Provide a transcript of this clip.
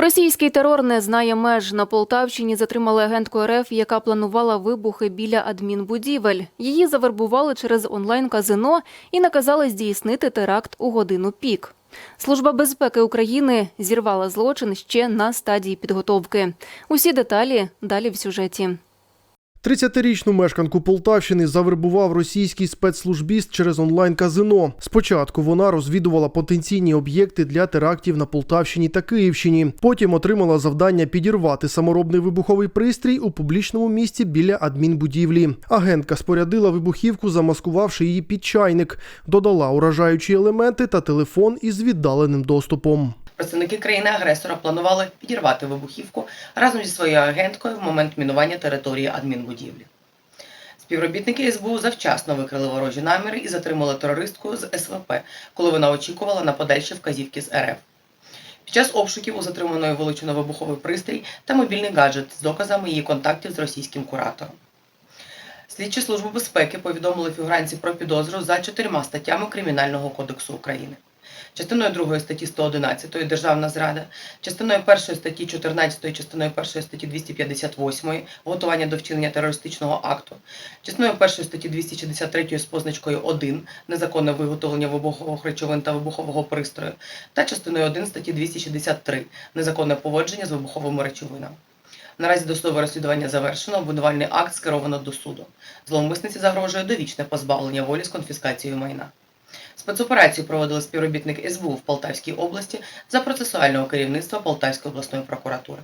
Російський терор не знає меж. На Полтавщині затримали агентку РФ, яка планувала вибухи біля адмінбудівель. Її завербували через онлайн-казино і наказали здійснити теракт у годину пік. Служба безпеки України зірвала злочин ще на стадії підготовки. Усі деталі далі в сюжеті. 30-річну мешканку Полтавщини завербував російський спецслужбіст через онлайн-казино. Спочатку вона розвідувала потенційні об'єкти для терактів на Полтавщині та Київщині. Потім отримала завдання підірвати саморобний вибуховий пристрій у публічному місці біля адмінбудівлі. Агентка спорядила вибухівку, замаскувавши її під чайник, додала уражаючі елементи та телефон із віддаленим доступом. Представники країни-агресора планували підірвати вибухівку разом зі своєю агенткою в момент мінування території адмінбудівлі. Співробітники СБУ завчасно викрили ворожі наміри і затримали терористку з СВП, коли вона очікувала на подальші вказівки з РФ. Під час обшуків у затриманої вилучено вибуховий пристрій та мобільний гаджет з доказами її контактів з російським куратором. Слідчі служби безпеки повідомили фігуранці про підозру за чотирма статтями Кримінального кодексу України. Частиною 2 статті 111 Державна зрада, частиною 1 статті 14, частиною 1 статті 258 готування до вчинення терористичного акту, частиною 1 статті 263 з позначкою 1 незаконне виготовлення вибухових речовин та вибухового пристрою, та частиною 1 статті 263 незаконне поводження з вибуховими речовинами. Наразі досудове розслідування завершено, обвинувальний акт скеровано до суду. Зловмисниці загрожує довічне позбавлення волі з конфіскацією майна. Спецоперацію проводили співробітники СБУ в Полтавській області за процесуального керівництва Полтавської обласної прокуратури.